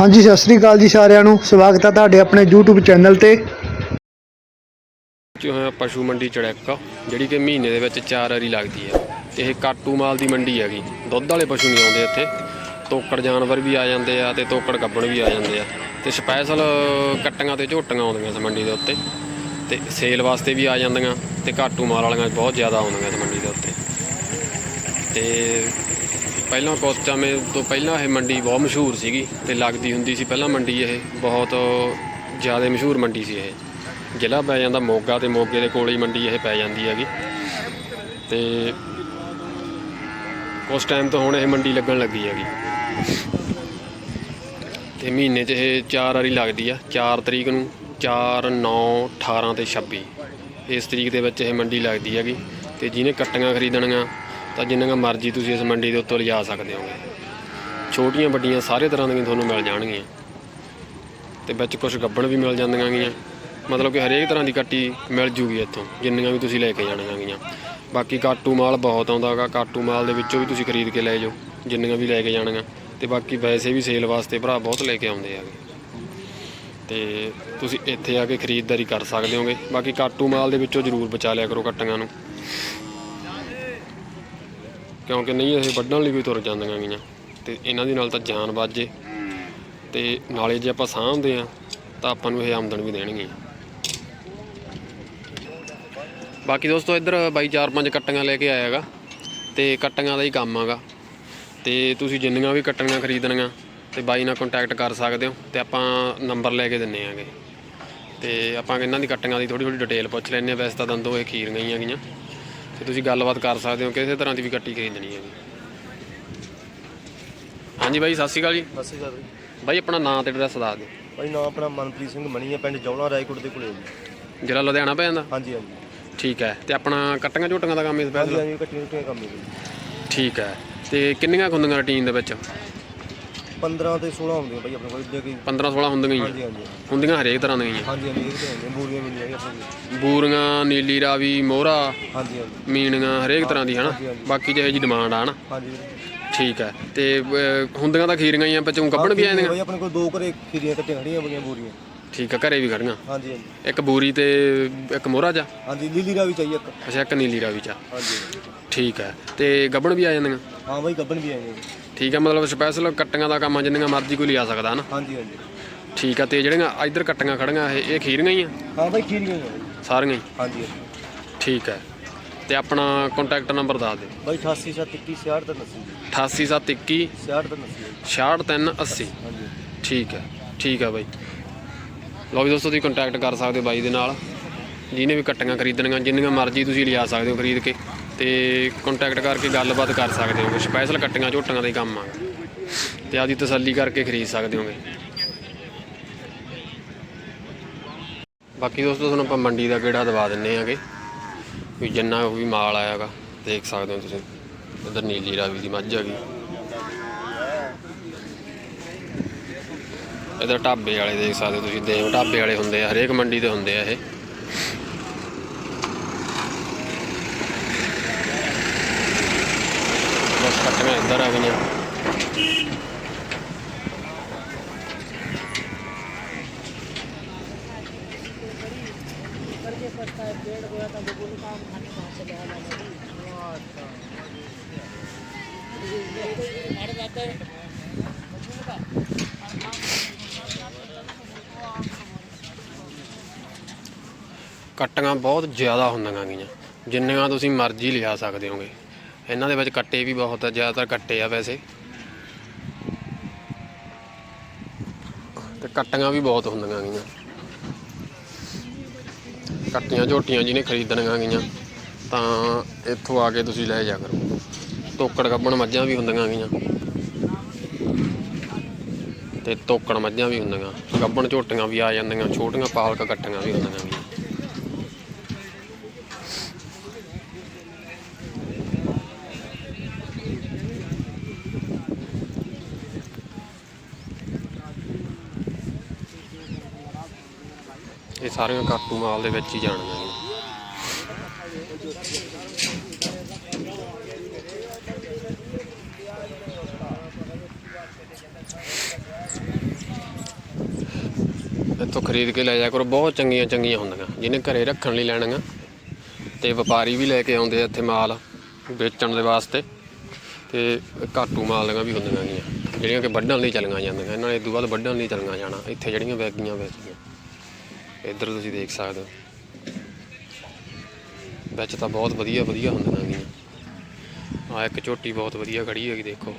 ਹਾਂਜੀ, ਸਤਿ ਸ੍ਰੀ ਅਕਾਲ ਜੀ ਸਾਰਿਆਂ ਨੂੰ। ਸਵਾਗਤ ਹੈ ਤੁਹਾਡੇ ਆਪਣੇ YouTube ਚੈਨਲ ਤੇ। ਜੋ ਹੈ ਪਸ਼ੂ ਮੰਡੀ ਚੜੈਕਾ, ਜਿਹੜੀ ਕਿ ਮਹੀਨੇ ਦੇ ਵਿੱਚ ਚਾਰ ਵਾਰੀ ਲੱਗਦੀ ਹੈ। ਇਹ ਕਾਟੂ ਮਾਲ ਦੀ ਮੰਡੀ ਹੈਗੀ। ਦੁੱਧ ਵਾਲੇ ਪਸ਼ੂ ਨਹੀਂ ਆਉਂਦੇ ਇੱਥੇ। ਤੋਕੜ ਜਾਨਵਰ ਵੀ ਆ ਜਾਂਦੇ ਆ ਤੇ ਤੋਕੜ ਗੱਬਣ ਵੀ ਆ ਜਾਂਦੇ ਆ। ਤੇ ਸਪੈਸ਼ਲ ਕੱਟੀਆਂ ਤੇ ਝੋਟੀਆਂ ਆਉਂਦੀਆਂ ਇਸ ਮੰਡੀ ਦੇ ਉੱਤੇ। ਤੇ ਸੇਲ ਵਾਸਤੇ ਵੀ ਆ ਜਾਂਦੀਆਂ ਤੇ ਕਾਟੂ ਮਾਲ ਵਾਲੀਆਂ ਬਹੁਤ ਜ਼ਿਆਦਾ ਆਉਂਦੀਆਂ ਇਸ ਮੰਡੀ ਦੇ ਉੱਤੇ। ਤੇ ਪਹਿਲਾਂ ਕੁਝ ਸਮੇਂ ਤੋਂ ਪਹਿਲਾਂ ਇਹ ਮੰਡੀ ਬਹੁਤ ਮਸ਼ਹੂਰ ਸੀਗੀ ਤੇ ਲੱਗਦੀ ਹੁੰਦੀ ਸੀ ਪਹਿਲਾਂ ਮੰਡੀ ਇਹ, ਬਹੁਤ ਜ਼ਿਆਦਾ ਮਸ਼ਹੂਰ ਮੰਡੀ ਸੀ ਇਹ। ਜ਼ਿਲ੍ਹਾ ਪੈ ਜਾਂਦਾ ਮੋਗਾ ਤੇ ਮੋਗੇ ਦੇ ਕੋਲ ਹੀ ਮੰਡੀ ਇਹ ਪੈ ਜਾਂਦੀ ਹੈਗੀ। ਤੇ ਉਸ ਟਾਈਮ ਤੋਂ ਹੁਣ ਇਹ ਮੰਡੀ ਲੱਗਣ ਲੱਗੀ ਹੈਗੀ। ਤੇ ਮਹੀਨੇ 'ਚ ਇਹ ਚਾਰ ਵਾਰੀ ਲੱਗਦੀ ਆ 4 ਤਰੀਕ ਨੂੰ 4 9 18 ਤੇ 26 ਇਸ ਤਰੀਕ ਦੇ ਵਿੱਚ ਇਹ ਮੰਡੀ ਲੱਗਦੀ ਹੈਗੀ ਤੇ ਜਿਹਨੇ ਕੱਟੀਆਂ ਖਰੀਦਣੀਆਂ ਤਾਂ ਜਿੰਨੀਆਂ ਮਰਜ਼ੀ ਤੁਸੀਂ ਇਸ ਮੰਡੀ ਦੇ ਉੱਤੋਂ ਲਿਜਾ ਸਕਦੇ ਹੋਗੇ। ਛੋਟੀਆਂ ਵੱਡੀਆਂ ਸਾਰੇ ਤਰ੍ਹਾਂ ਦੀਆਂ ਤੁਹਾਨੂੰ ਮਿਲ ਜਾਣਗੀਆਂ। ਤੇ ਵਿੱਚ ਕੁਝ ਗੱਬਣ ਵੀ ਮਿਲ ਜਾਂਦੀਆਂ ਗੀਆਂ। ਮਤਲਬ ਕਿ ਹਰੇਕ ਤਰ੍ਹਾਂ ਦੀ ਕੱਟੀ ਮਿਲ ਜੂਗੀ ਇੱਥੋਂ, ਜਿੰਨੀਆਂ ਵੀ ਤੁਸੀਂ ਲੈ ਕੇ ਜਾਣੀਆਂ ਗੀਆਂ। ਬਾਕੀ ਕਾਟੂ ਮਾਲ ਬਹੁਤ ਆਉਂਦਾ ਹੈਗਾ, ਕਾਟੂ ਮਾਲ ਦੇ ਵਿੱਚੋਂ ਵੀ ਤੁਸੀਂ ਖਰੀਦ ਕੇ ਲੈ ਜਾਓ, ਜਿੰਨੀਆਂ ਵੀ ਲੈ ਕੇ ਜਾਣੀਆਂ। ਤੇ ਬਾਕੀ ਵੈਸੇ ਵੀ ਸੇਲ ਵਾਸਤੇ ਭਰਾ ਬਹੁਤ ਲੈ ਕੇ ਆਉਂਦੇ ਹੈਗੇ। ਤੇ ਤੁਸੀਂ ਇੱਥੇ ਆ ਕੇ ਖਰੀਦਦਾਰੀ ਕਰ ਸਕਦੇ ਹੋਗੇ। ਬਾਕੀ ਕਾਟੂ ਮਾਲ ਦੇ ਵਿੱਚੋਂ ਜ਼ਰੂਰ ਬਚਾ ਲਿਆ ਕਰੋ ਕੱਟੀਆਂ ਨੂੰ। ਕਿਉਂਕਿ ਨਹੀਂ, ਇਹ ਵੱਢਣ ਲਈ ਵੀ ਤੁਰ ਜਾਂਦੀਆਂ ਗੀਆਂ। ਤੇ ਇਹਨਾਂ ਦੀ ਨਾਲ ਤਾਂ ਜਾਨ ਬਾਜੇ ਤੇ ਨਾਲੇ ਜੇ ਆਪਾਂ ਸਾਂਭਦੇ ਆ, ਤਾਂ ਆਪਾਂ ਨੂੰ ਇਹ ਆਮਦਨ ਵੀ ਦੇਣਗੀਆਂ ਬਾਕੀ ਦੋਸਤੋ, ਇੱਧਰ ਬਾਈ ਚਾਰ ਪੰਜ ਕੱਟੀਆਂ ਲੈ ਕੇ ਆਇਆਗਾ ਤੇ ਕੱਟੀਆਂ ਦਾ ਹੀ ਕੰਮ ਆਗਾ ਤੇ ਤੁਸੀਂ ਜਿੰਨੀਆਂ ਵੀ ਕੱਟੀਆਂ ਖਰੀਦਣੀਆਂ, ਤੇ ਬਾਈ ਨਾਲ ਕੰਟੈਕਟ ਕਰ ਸਕਦੇ ਹੋ, ਤੇ ਆਪਾਂ ਨੰਬਰ ਲੈ ਕੇ ਦਿੰਨੇ ਆਗੇ। ਤੇ ਆਪਾਂ ਇਹਨਾਂ ਦੀ ਕੱਟੀਆਂ ਦੀ ਥੋੜੀ ਥੋੜੀ ਡਿਟੇਲ ਪੁੱਛ ਲੈਂਦੇ ਆ ਵੈਸੇ ਤਾਂ ਦੰਦੋ ਇਹ ਖੀਰ ਗਈਆਂ ਹੈਗੀਆਂ ਤੇ ਤੁਸੀਂ ਗੱਲਬਾਤ ਕਰ ਸਕਦੇ ਹੋ ਕਿਸੇ ਤਰ੍ਹਾਂ ਦੀ ਵੀ ਕੱਟੀ ਖਰੀਦਣੀ ਹੈਗੀ ਹਾਂਜੀ ਬਾਈ ਸਤਿ ਸ਼੍ਰੀ ਅਕਾਲ ਜੀ। ਸਤਿ ਸ਼੍ਰੀ ਅਕਾਲ ਜੀ। ਬਾਈ ਆਪਣਾ ਨਾਮ ਤੇ ਐਡਰੈਸ ਦੱਸ ਦਿਓ। ਭਾਈ ਨਾਮ ਆਪਣਾ ਮਨਪ੍ਰੀਤ ਸਿੰਘ ਮਣੀ ਹੈ ਪਿੰਡ ਜੌਲਾ ਰਾਏਕੋਟ ਦੇ ਕੋਲੇ ਹੈ ਜੀ। ਜਿਹੜਾ ਲੁਧਿਆਣਾ ਪੈ ਜਾਂਦਾ? ਹਾਂਜੀ ਹਾਂਜੀ। ਠੀਕ ਹੈ। ਤੇ ਆਪਣਾ ਕੱਟੀਆਂ ਝੋਟੀਆਂ ਦਾ ਕੰਮ ਇਸ ਹਾਂਜੀ ਪੈਸੇ ਹਾਂਜੀ ਕੱਟੀਆਂ ਕੱਟੀਆਂ ਕੰਮ ਹੈ ਜੀ। ਠੀਕ ਹੈ। ਤੇ ਕਿੰਨੀਆਂ ਕੁ ਹੁੰਦੀਆਂ ਰੁਟੀਨ ਦੇ ਵਿੱਚ? 15 ਤੇ 16 ਹੁੰਦੀਆਂ ਭਾਈ ਆਪਣੇ ਕੋਲ ਜੇ ਕਿ 15 16 ਹੁੰਦੀਆਂ ਹੀ ਆ। ਹਾਂਜੀ ਹਾਂਜੀ। ਹੁੰਦੀਆਂ ਹਰੇਕ ਤਰ੍ਹਾਂ ਦੀਆਂ ਹੀ ਆ। ਹਾਂਜੀ ਹਾਂਜੀ ਇਹ ਤੇ ਹੁੰਦੀਆਂ ਬੂਰੀਆਂ ਮਿਲੀਆਂ ਜੀ ਆਪਣੇ ਕੋਲ ਬੂਰੀਆਂ ਨੀਲੀ ਰਾਵੀ ਮੋਹਰਾ ਹਾਂਜੀ ਹਾਂਜੀ। ਮੀਣੀਆਂ ਹਰੇਕ ਤਰ੍ਹਾਂ ਦੀ ਹਨਾ? ਹਾਂਜੀ, ਹਾਂਜੀ। ਬਾਕੀ ਜਿਹੇ ਜੀ ਡਿਮਾਂਡ ਆ ਹਨਾ? ਹਾਂਜੀ। ਠੀਕ ਹੈ ਤੇ ਅਹ, ਹੁੰਦੀਆਂ ਤਾਂ ਖੀਰੀਆਂ ਹੀ ਆ ਵਿੱਚੋਂ ਕੱਢਣ ਵੀ ਆ ਜਾਂਦੀਆਂ? ਭਾਈ ਆਪਣੇ ਕੋਲ ਦੋ ਘਰੇ ਖੀਰੀਆਂ ਕੱਟੀਆਂ ਖੜੀਆਂ ਬਗੀਆਂ ਬੂਰੀਆਂ। ਠੀਕ ਹੈ ਘਰੇ ਵੀ ਖੜੀਆਂ? ਹਾਂਜੀ ਹਾਂਜੀ। ਇੱਕ ਬੂਰੀ ਤੇ ਇੱਕ ਮੋਹਰਾ ਜਾ ਹਾਂਜੀ ਲੀਲੀ ਰਾਵੀ ਚਾਹੀਏ ਇੱਕ। ਅੱਛਾ ਇੱਕ ਨੀਲੀ ਰਾਵੀ ਚਾ ਹਾਂਜੀ ਠੀਕ ਹੈ ਤੇ ਗੱਬਣ ਵੀ ਆ ਜਾਂਦੀਆਂ? ਹਾਂ ਭਾਈ ਗੱਬਨ ਵੀ ਆਏਗੇ ਠੀਕ ਹੈ ਮਤਲਬ ਸਪੈਸ਼ਲ ਕੱਟੀਆਂ ਦਾ ਕੰਮ ਆ ਜਿੰਨੀਆਂ ਮਰਜ਼ੀ ਕੋਈ ਲਿਆ ਸਕਦਾ ਹਨਾ? ਹਾਂਜੀ ਹਾਂਜੀ। ਠੀਕ ਹੈ ਤੇ ਜਿਹੜੀਆਂ ਇੱਧਰ ਕੱਟੀਆਂ ਖੜੀਆਂ ਇਹ ਇਹ ਖੀਰੀਆਂ ਹੀ ਆ? ਹਾਂ ਭਾਈ ਖੀਰੀਆਂ ਹੀ ਆ। ਸਾਰੀਆਂ ਹੀ? ਹਾਂਜੀ ਠੀਕ ਹੈ ਤੇ ਆਪਣਾ ਕੰਟੈਕਟ ਨੰਬਰ ਦੱਸ ਦਿਓ ਭਾਈ 88 721 66 ਤੇ 80 88721 66 ਤੇ 80 66380 ਹਾਂਜੀ ਠੀਕ ਹੈ ਠੀਕ ਹੈ ਬਾਈ। ਲਓ ਵੀ ਦੋਸਤੋ ਤੁਸੀਂ ਕੰਟੈਕਟ ਕਰ ਸਕਦੇ ਹੋ ਬਾਈ ਦੇ ਨਾਲ। ਜਿਹਨੇ ਵੀ ਕੱਟੀਆਂ ਖਰੀਦਣੀਆਂ ਜਿੰਨੀਆਂ ਮਰਜ਼ੀ ਤੁਸੀਂ ਲਿਆ ਸਕਦੇ ਹੋ ਖਰੀਦ ਕੇ। ਤੇ ਕੰਟੈਕਟ ਕਰਕੇ ਗੱਲਬਾਤ ਕਰ ਸਕਦੇ ਹੋ ਸਪੈਸ਼ਲ ਕੱਟੀਆਂ ਝੋਟੀਆਂ ਦਾ ਹੀ ਕੰਮ ਆ। ਤੇ ਆਪਦੀ ਤਸੱਲੀ ਕਰਕੇ ਖਰੀਦ ਸਕਦੇ ਹੋਗੇ। ਬਾਕੀ ਦੋਸਤੋ, ਤੁਹਾਨੂੰ ਆਪਾਂ ਮੰਡੀ ਦਾ ਗੇੜਾ ਦਵਾ ਦਿੰਨੇ ਆਗੇ। ਵੀ ਜਿੰਨਾ ਵੀ ਮਾਲ ਆਇਆਗਾ ਦੇਖ ਸਕਦੇ ਹੋ ਤੁਸੀਂ। ਉਧਰ ਨੀਲੀ ਰਾਵੀ ਦੀ ਮੱਝ ਗਈ। ਇਧਰ ਢਾਬੇ ਵਾਲੇ ਦੇਖ ਸਕਦੇ ਹੋ ਤੁਸੀਂ। ਦੇਵ ਢਾਬੇ ਵਾਲੇ ਹੁੰਦੇ ਆ, ਹਰੇਕ ਮੰਡੀ ਦੇ ਹੁੰਦੇ ਆ ਇਹ। ਬਸ ਕੱਟੀਆਂ ਕੱਟੀਆਂ ਬਹੁਤ ਜ਼ਿਆਦਾ ਹੁੰਦੀਆਂ ਗਈਆਂ ਜਿੰਨੀਆਂ ਤੁਸੀਂ ਮਰਜ਼ੀ ਲਿਆ ਸਕਦੇ ਹੋਗੇ। ਇਹਨਾਂ ਦੇ ਵਿੱਚ ਕੱਟੇ ਵੀ ਬਹੁਤ ਆ, ਜ਼ਿਆਦਾਤਰ ਕੱਟੇ ਆ ਵੈਸੇ। ਤੇ ਕੱਟੀਆਂ ਵੀ ਬਹੁਤ ਹੁੰਦੀਆਂ ਗਈਆਂ ਕੱਟੀਆਂ ਝੋਟੀਆਂ ਜਿਹਨੇ ਖਰੀਦਣੀਆਂ ਗਈਆਂ ਤਾਂ ਇੱਥੋਂ ਆ ਕੇ ਤੁਸੀਂ ਲੈ ਜਾ ਕਰੋ। ਤੋਕੜ ਗੱਬਣ ਮੱਝਾਂ ਵੀ ਹੁੰਦੀਆਂ ਗਈਆਂ ਤੇ ਤੋਕੜ ਮੱਝਾਂ ਵੀ ਹੁੰਦੀਆਂ। ਗੱਬਣ ਝੋਟੀਆਂ ਵੀ ਆ ਜਾਂਦੀਆਂ, ਛੋਟੀਆਂ ਪਾਲਕ ਕੱਟੀਆਂ ਵੀ ਹੁੰਦੀਆਂ ਗਈਆਂ ਇਹ ਸਾਰੀਆਂ ਕਾਟੂ ਮਾਲ ਦੇ ਵਿੱਚ ਹੀ ਜਾਣੀਆਂ ਨੇ। ਇੱਥੋਂ ਖਰੀਦ ਕੇ ਲੈ ਜਾਇਆ ਕਰੋ, ਬਹੁਤ ਚੰਗੀਆਂ ਚੰਗੀਆਂ ਹੁੰਦੀਆਂ, ਜਿਹਨੇ ਘਰੇ ਰੱਖਣ ਲਈ ਲੈਣੀਆਂ ਤੇ ਵਪਾਰੀ ਵੀ ਲੈ ਕੇ ਆਉਂਦੇ ਆ ਇੱਥੇ ਮਾਲ ਵੇਚਣ ਦੇ ਵਾਸਤੇ ਤੇ ਘਾਟੂ ਮਾਲ ਦੀਆਂ ਵੀ ਹੁੰਦੀਆਂ ਗੀਆਂ, ਜਿਹੜੀਆਂ ਕਿ ਵੱਢਣ ਲਈ ਚਲੀਆਂ ਜਾਂਦੀਆਂ, ਇਹਨਾਂ ਨੇ ਇਦੋਂ ਬਾਅਦ ਵੱਢਣ ਲਈ ਚਲੀਆਂ ਜਾਣਾ, ਇੱਥੇ ਜਿਹੜੀਆਂ ਵੈਗੀਆਂ ਵੇਚਦੀਆਂ। ਇੱਧਰ ਤੁਸੀਂ ਦੇਖ ਸਕਦੇ ਹੋ। ਵਿੱਚ ਤਾਂ ਬਹੁਤ ਵਧੀਆ ਵਧੀਆ ਹੁੰਦੀਆਂ ਗੀਆਂ ਆ ਇੱਕ ਝੋਟੀ ਬਹੁਤ ਵਧੀਆ ਖੜੀ ਹੈਗੀ, ਦੇਖੋ।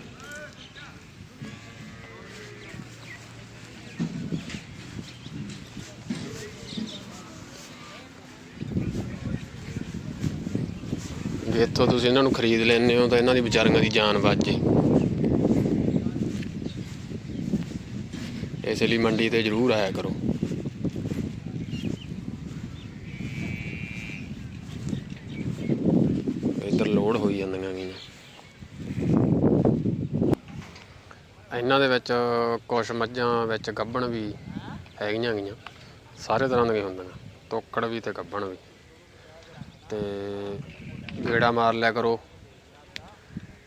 ਜੇ ਇੱਥੋਂ ਤੁਸੀਂ ਇਹਨਾਂ ਨੂੰ ਖਰੀਦ ਲੈਂਦੇ ਹੋ, ਤਾਂ ਇਹਨਾਂ ਦੀ ਵਿਚਾਰੀਆਂ ਦੀ ਜਾਨ ਬਚ ਜੇ। ਇਸ ਲਈ ਮੰਡੀ ਤੇ ਜ਼ਰੂਰ ਆਇਆ ਕਰੋ ਇੱਧਰ ਲੋਡ ਹੋਈ ਜਾਂਦੀਆਂ ਗੀਆਂ ਇਹਨਾਂ ਦੇ ਵਿੱਚ ਕੁਛ ਮੱਝਾਂ ਵਿੱਚ ਗੱਭਣ ਵੀ ਹੈਗੀਆਂ ਗੀਆਂ। ਸਾਰੇ ਤਰ੍ਹਾਂ ਦੀਆਂ ਹੁੰਦੀਆਂ ਤੋਕੜ ਵੀ ਤੇ ਗੱਭਣ ਵੀ। ਤੇ ਗੇੜਾ ਮਾਰ ਲਿਆ ਕਰੋ।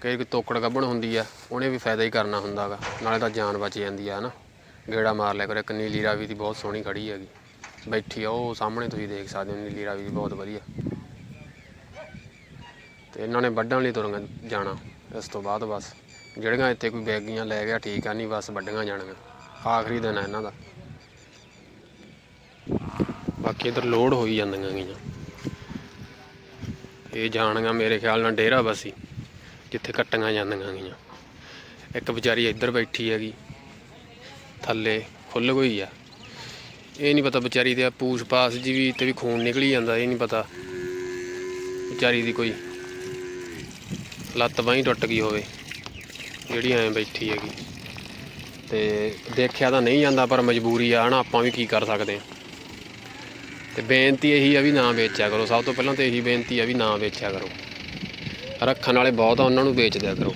ਕਈ ਕਿ ਤੋਕੜ ਗੱਭਣ ਹੁੰਦੀ ਆ, ਉਹਨੇ ਵੀ ਫਾਇਦਾ ਹੀ ਕਰਨਾ ਹੁੰਦਾਗਾ ਨਾਲੇ ਤਾਂ ਜਾਨ ਬਚ ਜਾਂਦੀ ਆ, ਹਨਾ। ਗੇੜਾ ਮਾਰ ਲਿਆ ਕਰੋ, ਇੱਕ ਨੀਲੀ ਰਾਵੀ ਦੀ ਬਹੁਤ ਸੋਹਣੀ ਖੜੀ ਹੈਗੀ। ਬੈਠੀ ਆ, ਉਹ ਸਾਹਮਣੇ ਤੁਸੀਂ ਦੇਖ ਸਕਦੇ ਹੋ, ਨੀਲੀ ਰਾਵੀ ਦੀ ਬਹੁਤ ਵਧੀਆ। ਤੇ ਇਹਨਾਂ ਨੇ ਵੱਢਣ ਲਈ ਤੁਰ ਜਾਣਾ, ਇਸ ਤੋਂ ਬਾਅਦ ਬਸ। ਜਿਹੜੀਆਂ ਇੱਥੇ ਕੋਈ ਬੈਗੀਆਂ ਲੈ ਗਿਆ, ਠੀਕ ਆ, ਨਹੀਂ ਬਸ ਵੱਢੀਆਂ ਜਾਣਗੀਆਂ ਆਖਰੀ ਦਿਨ ਆ ਇਹਨਾਂ ਦਾ। ਬਾਕੀ ਇਧਰ ਲੋਡ ਹੋਈ ਜਾਂਦੀਆਂ ਗੀਆਂ ਇਹ ਜਾਣਗਾ ਮੇਰੇ ਖਿਆਲ ਨਾਲ ਡੇਰਾ ਬਸੀ ਜਿੱਥੇ ਕੱਟੀਆਂ ਜਾਂਦੀਆਂ ਗੀਆਂ ਇੱਕ ਵਿਚਾਰੀ ਇੱਧਰ ਬੈਠੀ ਹੈਗੀ, ਥੱਲੇ ਖੁੱਲ ਗਈ ਆ। ਇਹ ਨਹੀਂ ਪਤਾ ਵਿਚਾਰੀ ਦੇ ਪੂਛ ਪਾਸ ਜੀ ਵੀ ਤੇ ਵੀ ਖੂਨ ਨਿਕਲੀ ਜਾਂਦਾ, ਇਹ ਨਹੀਂ ਪਤਾ। ਵਿਚਾਰੀ ਦੀ ਕੋਈ ਲੱਤ ਬਾਹੀਂ ਟੁੱਟ ਗਈ ਹੋਵੇ। ਜਿਹੜੀ ਐਂ ਬੈਠੀ ਹੈਗੀ। ਤੇ ਦੇਖਿਆ ਤਾਂ ਨਹੀਂ ਜਾਂਦਾ, ਪਰ ਮਜਬੂਰੀ ਆ ਹਨਾ ਆਪਾਂ ਵੀ ਕੀ ਕਰ ਸਕਦੇ ਹਾਂ। ਤੇ ਬੇਨਤੀ ਇਹੀ ਆ ਵੀ ਨਾ ਵੇਚਿਆ ਕਰੋ। ਸਭ ਤੋਂ ਪਹਿਲਾਂ ਤਾਂ ਇਹੀ ਬੇਨਤੀ ਆ ਵੀ ਨਾ ਵੇਚਿਆ ਕਰੋ। ਰੱਖਣ ਵਾਲੇ ਬਹੁਤ ਆ, ਉਹਨਾਂ ਨੂੰ ਵੇਚ ਦਿਆ ਕਰੋ।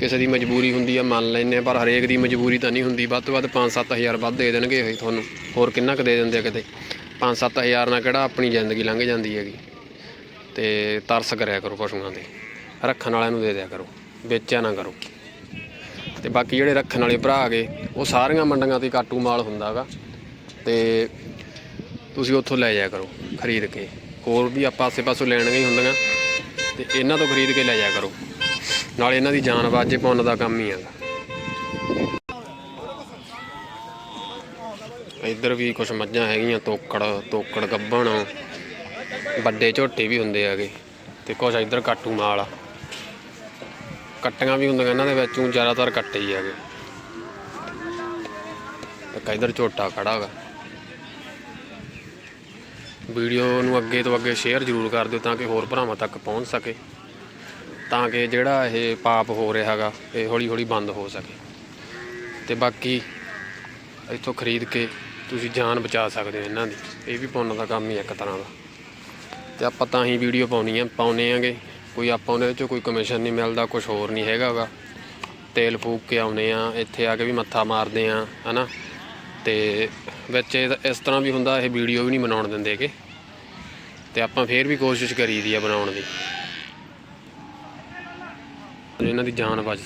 ਕਿਸੇ ਦੀ ਮਜਬੂਰੀ ਹੁੰਦੀ ਆ, ਮੰਨ ਲੈਂਦੇ ਆ ਪਰ ਹਰੇਕ ਦੀ ਮਜਬੂਰੀ ਤਾਂ ਨਹੀਂ ਹੁੰਦੀ। ਵੱਧ ਤੋਂ ਵੱਧ 5-7000 ਵੱਧ ਦੇ ਦੇਣਗੇ ਇਹ ਤੁਹਾਨੂੰ। ਹੋਰ ਕਿੰਨਾ ਕੁ ਦੇ ਦਿੰਦੇ ਆ ਕਿਤੇ? 5-7000 ਨਾਲ ਕਿਹੜਾ ਆਪਣੀ ਜ਼ਿੰਦਗੀ ਲੰਘ ਜਾਂਦੀ ਹੈਗੀ। ਤੇ ਤਰਸ ਕਰਿਆ ਕਰੋ ਪਸ਼ੂਆਂ ਤੇ। ਰੱਖਣ ਵਾਲਿਆਂ ਨੂੰ ਦੇ ਦਿਆ ਕਰੋ। ਵੇਚਿਆ ਨਾ ਕਰੋ। ਤੇ ਬਾਕੀ ਜਿਹੜੇ ਰੱਖਣ ਵਾਲੇ ਭਰਾ ਹੈਗੇ, ਉਹ ਸਾਰੀਆਂ ਮੰਡੀਆਂ ਤੇ ਕਾਟੂ ਮਾਲ ਹੁੰਦਾਗਾ। ਤੇ ਤੁਸੀਂ ਉੱਥੋਂ ਲੈ ਜਾਇਆ ਕਰੋ ਖਰੀਦ ਕੇ। ਹੋਰ ਵੀ ਆਪਾਂ ਆਸੇ ਪਾਸੋਂ ਲੈਣੀਆਂ ਹੀ ਹੁੰਦੀਆਂ, ਤੇ ਇਹਨਾਂ ਤੋਂ ਖਰੀਦ ਕੇ ਲੈ ਜਾਇਆ ਕਰੋ। ਨਾਲ ਇਹਨਾਂ ਦੀ ਜਾਨ ਬਾਜੇ ਪੁੰਨ ਦਾ ਕੰਮ ਹੀ ਹੈਗਾ। ਇੱਧਰ ਵੀ ਕੁਝ ਮੱਝਾਂ ਹੈਗੀਆਂ, ਤੋਕੜ ਤੋਕੜ ਗੱਬਣ ਵੱਡੇ ਝੋਟੇ ਵੀ ਹੁੰਦੇ ਹੈਗੇ, ਤੇ ਕੁਝ ਇੱਧਰ ਕਾਟੂ ਮਾਲ ਆ। ਕੱਟੀਆਂ ਵੀ ਹੁੰਦੀਆਂ ਇਹਨਾਂ ਦੇ ਵਿੱਚੋਂ ਜ਼ਿਆਦਾਤਰ ਕੱਟੇ ਹੀ ਹੈਗੇ। ਇੱਕ ਇੱਧਰ ਝੋਟਾ ਖੜਾ ਹੈਗਾ ਵੀਡੀਓ ਨੂੰ ਅੱਗੇ ਤੋਂ ਅੱਗੇ ਸ਼ੇਅਰ ਜ਼ਰੂਰ ਕਰ ਦਿਓ ਤਾਂ ਕਿ ਹੋਰ ਭਰਾਵਾਂ ਤੱਕ ਪਹੁੰਚ ਸਕੇ, ਤਾਂ ਕਿ ਜਿਹੜਾ ਇਹ ਪਾਪ ਹੋ ਰਿਹਾ ਹੈਗਾ ਇਹ ਹੌਲੀ ਹੌਲੀ ਬੰਦ ਹੋ ਸਕੇ। ਤੇ ਬਾਕੀ ਇੱਥੋਂ ਖਰੀਦ ਕੇ ਤੁਸੀਂ ਜਾਨ ਬਚਾ ਸਕਦੇ ਹੋ ਇਹਨਾਂ ਦੀ। ਇਹ ਵੀ ਪੁੰਨ ਦਾ ਕੰਮ ਹੀ ਇੱਕ ਤਰ੍ਹਾਂ ਦਾ। ਤੇ ਆਪਾਂ ਤਾਂ ਹੀ ਵੀਡੀਓ ਪਾਉਣੀ ਆ ਪਾਉਨੇ ਆਂਗੇ। ਕੋਈ ਆਪਾਂ ਉਹਦੇ ਵਿੱਚੋਂ ਕੋਈ ਕਮਿਸ਼ਨ ਨਹੀਂ ਮਿਲਦਾ ਕੁਝ ਹੋਰ ਨਹੀਂ ਹੈਗਾਗਾ। ਤੇਲ ਫੂਕ ਕੇ ਆਉਨੇ ਆ, ਇੱਥੇ ਆ ਕੇ ਵੀ ਮੱਥਾ ਮਾਰਦੇ ਆ, ਹਨਾ? ਤੇ ਵਿੱਚ ਇਹ- ਇਸ ਤਰ੍ਹਾਂ ਵੀ ਹੁੰਦਾ, ਇਹ ਵੀਡੀਓ ਵੀ ਨਹੀਂ ਬਣਾਉਣ ਦਿੰਦੇ ਕਿ ਤੇ ਆਪਾਂ ਫੇਰ ਵੀ ਕੋਸ਼ਿਸ਼ ਕਰੀਦੀ ਆ ਬਣਾਉਣ ਦੀ। ਇਹਨਾਂ ਦੀ ਜਾਨ ਬਚ